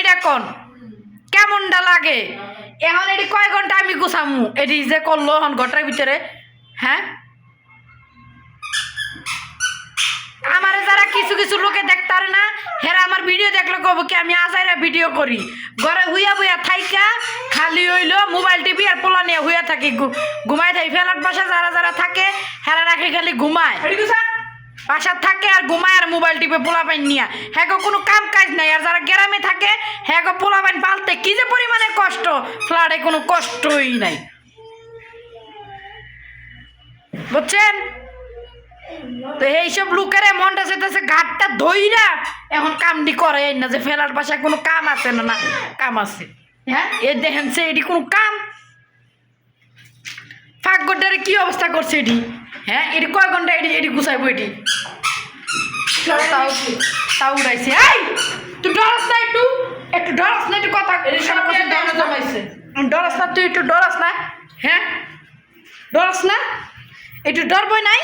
এটা কোন? কেমনটা লাগে? এখন এটি কয় ঘণ্টা আমি গুছামু? এটি যে করল এখন ঘরটার ভিতরে হ্যাঁ? আমারে যারা কিছু কিছু লোকে দেখতারে না, হেরা আমার ভিডিও দেখলে কব কি আমি আজাইরা ভিডিও করি। ঘরে হুইয়া বুইয়া থাইকা, খালি হইল মোবাইল টিভি আর পোলা নিয়ে হুইয়া থাকি ঘুমাই থাকি। ফেলার বাসা যারা যারা থাকে হেরা রাখে খালি ঘুমায়। বাসা থাকে আর ঘুমায় আর মোবাইল টিপে পোলা পাইন নিয়ে। হ্যাঁ কোনো কাম কাজ নাই, আর যারা গ্রামে থাকে হ্যাঁ গো পোলা পাইন পালতে কি যে পরিমাণে কষ্ট? ফ্লাডে কোনো কষ্টই নাই। বুঝছেন? তো এইসব লোকের মনটা সেটাছে ঘাটটা ধইরা এখন কামটি করে। না যে ফেলার বাসায় কোনো কাম আছে না না, কাম আছে। হ্যাঁ? এ দেখেন সে এটি কোনো কাম। ফাঁক গোটারে কি অবস্থা করছে এটি? হ্যাঁ? এটি কয় ঘণ্টা এটি এটি গুছাইবো এটি? তাও তাও উড়াইছে। এই তুই ডরাস না একটু। একটু ডরাস না একটু কথা সারা ডরাস না। ডরাস না তুই একটু ডরাস না। হ্যাঁ? ডরাস না? একটু ডরবই নাই?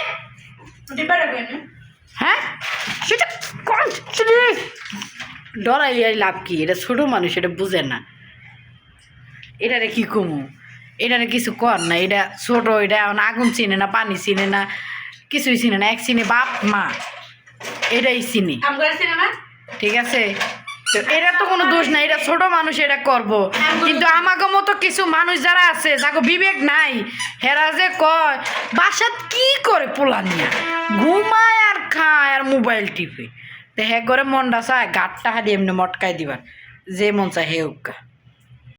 হ্যাঁ? সেটা কোন ডরাই আর লাভ কি? এটা ছোট মানুষ এটা বুঝে না। এটারে কি কমু? এটারে কিছু কর না এটা ছোট এটা এখন আগুন চিনে না পানি চিনে না কিছুই চিনে না। এক চিনে বাপ মা। এটাই চিনি। ঠিক আছে? তো এটা তো কোনো দোষ নাই এটা ছোট মানুষ এটা করব। কিন্তু আমাকে মতো কিছু মানুষ যারা আছে যাকে বিবেক নাই হেরা যে কয় বাসাত কি করে পোলা নিয়ে? ঘুমায় আর খায় আর মোবাইল টিপে। তো হ্যাঁ করে মনটা চায় গাটটা হারিয়ে এমনি মটকাই দিবার। যে মন চায় হে উকা